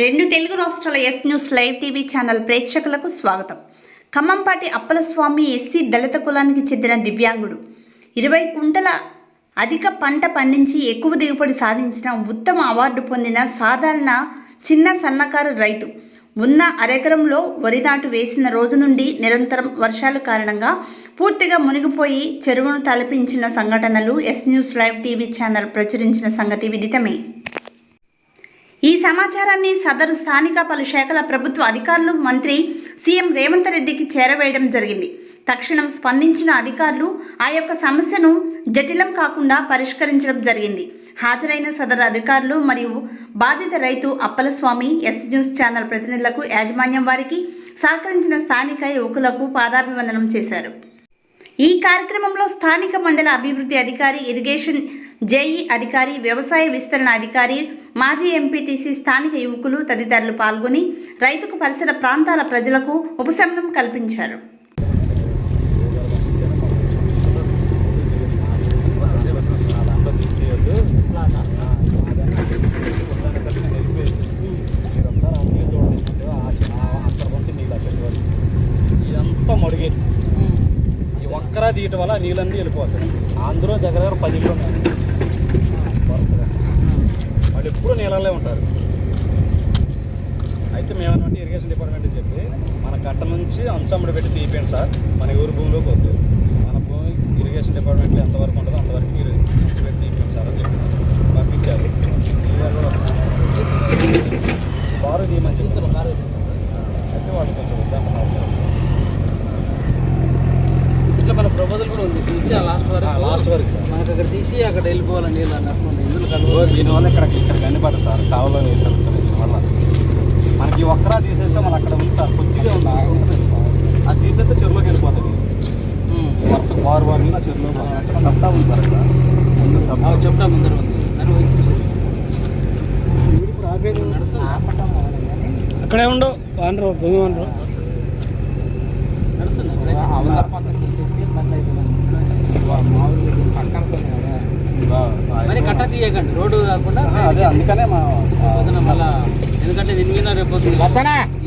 రెండు తెలుగు రాష్ట్రాల S news live TV channel ప్రేక్షకులకు స్వాగతం. ఖమ్మంపాటి అప్పలస్వామి ఎస్సీ దళిత కులానికి చెందిన దివ్యాంగుడు. ఇరవై కుంటల అధిక పంట పండించి ఎక్కువ దిగుబడి సాధించిన ఉత్తమ అవార్డు పొందిన సాధారణ చిన్న సన్నకారు రైతు. ఉన్న అరెకరంలో వరి నాటు వేసిన రోజు నుండి నిరంతరం వర్షాల కారణంగా పూర్తిగా మునిగిపోయి చెరువును తలపించిన సంఘటనలు S news live TV channel ప్రచురించిన సంగతి విదితమే. ఈ సమాచారాన్ని సదరు స్థానిక పలు శాఖల ప్రభుత్వ అధికారులు మంత్రి సీఎం రేవంత్ రెడ్డికి చేరవేయడం జరిగింది. తక్షణం స్పందించిన అధికారులు ఆ యొక్క సమస్యను జటిలం కాకుండా పరిష్కరించడం జరిగింది. హాజరైన సదరు అధికారులు మరియు బాధిత రైతు అప్పలస్వామి ఎస్ న్యూస్ ఛానల్ ప్రతినిధులకు యాజమాన్యం వారికి సహకరించిన స్థానిక యువకులకు పాదాభివందనం చేశారు. ఈ కార్యక్రమంలో స్థానిక మండల అభివృద్ధి అధికారి ఇరిగేషన్ జేఈ అధికారి వ్యవసాయ విస్తరణ అధికారి మాజీ ఎంపీటీసీ స్థానిక యువకులు తదితరులు పాల్గొని రైతుకు పరిసర ప్రాంతాల ప్రజలకు ఉపశమనం కల్పించారు. ఇదంతా ఈ ఒక్కరా తీయటం వల్ల నీళ్ళన్నీ వెళ్ళిపోతాయి. అందరూ దగ్గర దగ్గర పది ఇళ్ళు ఉన్నాయి. వాళ్ళు ఉంటారు. అయితే మేమేమంటే ఇరిగేషన్ డిపార్ట్మెంట్ చెప్పి మన కట్ట నుంచి అంచమ్మడి పెట్టి తీపియండి సార్. మన ఊరు భూమిలోకి వద్దు. మన భూమి ఇరిగేషన్ డిపార్ట్మెంట్లో ఎంతవరకు ఉంటుందో అంతవరకు మీరు అంచు పెట్టి తీపియండి సార్ అని చెప్పి పంపించారు ఈ గారు కూడా బారు తీయమని చెప్తారు అయితే వాళ్ళు కొంచెం వద్దంటున్నారు ఇట్లా మన ప్రపోజల్ కూడా ఉంది తీసి ఆ లాస్ట్ వరకు. లాస్ట్ వరకు సార్ మనకు అక్కడ తీసి అక్కడ వెళ్ళిపోవాలి నీళ్ళు అన్నట్టు ఓ, కలువ దీనివల్ల ఇక్కడ ఇక్కడ కనిపడదు సార్ కావలో వల్ల మనకి ఒక్కరా తీసేస్తే మనం అక్కడ ఉంది సార్ కొద్దిగా ఉంది అది తీసేస్తే చెరువులోకి వెళ్ళిపోతుంది వర్షం వారు వారు నా చెరువులో అక్కడ సత్తా ఉంది సార్ అక్కడ. చెప్తా ఉంది. నడుస్తుంది అక్కడే ఉండు వానరు భూమి వానరు. తీయకండి రోడ్డు రాకుండా అందుకనే మళ్ళా ఎందుకంటే దీని మీద రేపు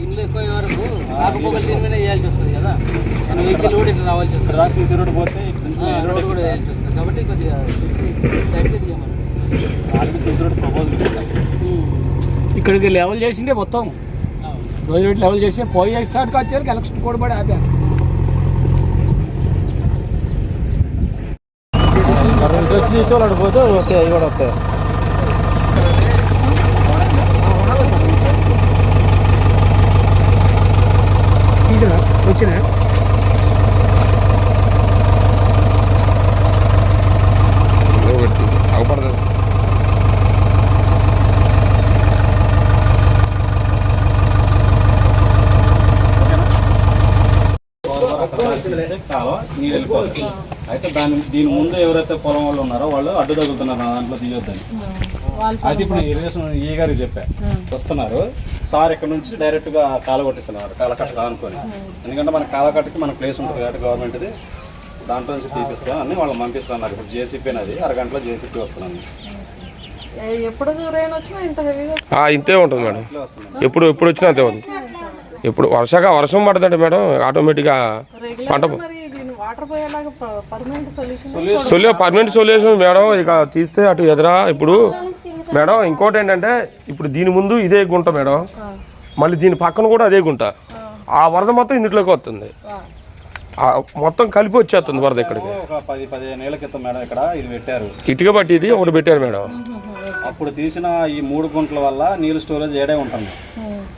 ఇల్లు ఎక్కువ వరకు రాకపోకలు దీని మీద వేయాల్సి వస్తుంది కదా. మన వెహికల్ కూడా ఇట్లా రావాల్సి ఇక్కడ వస్తుంది. సీసీ రోడ్ పోతే ఇక్కడ నుంచి ఆ, మెయిన్ రోడ్ రోడ్ కూడా వేయాల్సి వస్తుంది. కాబట్టి కొద్దిగా తీయమని. Already CC road proposal. ఇక్కడికి లెవెల్ చేసిందే మొత్తం. రోజు రోజు లెవెల్ చేసి పోయి స్టార్ట్ వచ్చారు ఎలక్షన్ కూడా పడి అదే తీసుకోవాలి పోతే ఓకే అవి కూడా వస్తాయి. వచ్చినా కాలువ నీళ్ళు వెళ్ళిపోతుంది అయితే దాని దీని ముందు ఎవరైతే పొలం వాళ్ళు ఉన్నారో వాళ్ళు అడ్డు తగులుతున్నారు నా దాంట్లో తీయొద్దని. అయితే ఇప్పుడు ఇరిగేషన్ ఈ గారికి చెప్పా? వస్తున్నారు. సార్ ఇక్కడ నుంచి డైరెక్ట్గా కాల కొట్టిస్తున్నారు కాలకట్ట అనుకొని. ఎందుకంటే మన కాలకట్టకి మన ప్లేస్ ఉంటుంది కాబట్టి గవర్నమెంట్ది దాంట్లో నుంచి తీపిస్తాం అని వాళ్ళు పంపిస్తున్నారు. ఇప్పుడు జేసీపీ అనేది అరగంటలో జేసీపీ వస్తున్నాను ఎప్పుడు దూరైనా వచ్చినా ఇంత హెవీగా ఆ, ఇంతే ఉంటుంది మేడం. ఎప్పుడు ఎప్పుడు వచ్చినా అంతే ఉంది ఎప్పుడు వర్షాక వర్షం పడుతుందండి మేడం. ఆటోమేటిక్గా పంట పర్మనెంట్ సొల్యూషన్ సొల్యూ పర్మనెంట్ సొల్యూషన్ మేడం ఇక తీస్తే అటు ఎదురా ఇప్పుడు మేడం ఇంకోటి ఏంటంటే ఇప్పుడు దీని ముందు ఇదే గుంట మేడం. మళ్ళీ దీని పక్కన కూడా అదే గుంట. ఆ. వరద మొత్తం ఇందులోకి వస్తుంది. ఆ. మొత్తం కలిపి వచ్చేస్తుంది వరద ఇక్కడికి. ఒక పది పదిహేను ఏళ్ళ క్రితం మేడం ఇక్కడ ఇది పెట్టారు. ఇటుక బట్టి ఇది ఒకటి పెట్టారు మేడం. అప్పుడు తీసిన ఈ మూడు గుంటల వల్ల నీళ్ళు స్టోరేజ్ ఏడే ఉంటుంది.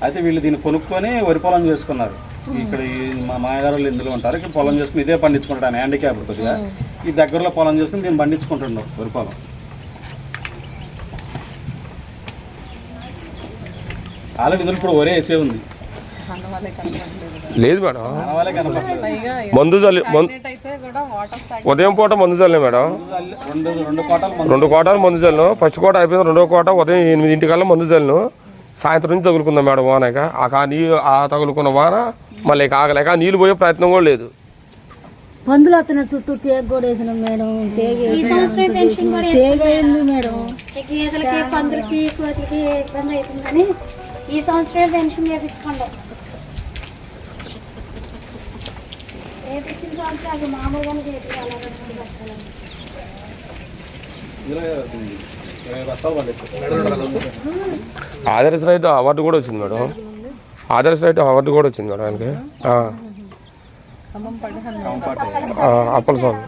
అయితే వీళ్ళు దీన్ని కొనుక్కొని వరి పొలం చేసుకున్నారు. ఇక్కడ ఈ మా మాయగారు వాళ్ళు ఇందులో ఉంటారు. ఇక్కడ పొలం చేసుకుని ఇదే పండించుకుంటాను హ్యాండిక్యాప్ కొద్దిగా. ఈ దగ్గరలో పొలం చేసుకుని దీన్ని పండించుకుంటున్నారు వరి పొలం. ఆల్రెడీ ఇందులో ఇప్పుడు వరే వేసే ఉంది. లేదు మేడం. మందు చల్లి మందు ఉదయం పూట మందు చల్లే మేడం. రెండు రెండు కోటాలు మంది రెండు కోటాలు మందు చల్లను ఫస్ట్ కోట అయిపోయింది రెండో కోట ఉదయం ఎనిమిదింటికల్లా మందు చల్లను సాయంత్రం నుంచి తగులుకుందాం మేడం వానక. ఆ కా నీళ్ళు ఆ తగులుకున్న వాన మళ్ళీ ఆగలేక నీళ్ళు పోయే ప్రయత్నం కూడా లేదు. పందులు అతను చుట్టూ తేగ కూడా వేసినాం మేడం. తేగ వేసినాం. తేగ అయింది మేడం. గేదెలకి పందులకి కోతులకి ఇబ్బంది అవుతుందని ఈ సంవత్సరమే పెన్షన్ చేయించుకోండి మామూలుగానే ఆదర్శ రైతు అవార్డు కూడా వచ్చింది మేడం. ఆదర్శ రైతు అవార్డు కూడా వచ్చింది మేడం ఆయనకి. అప్పల స్వామి.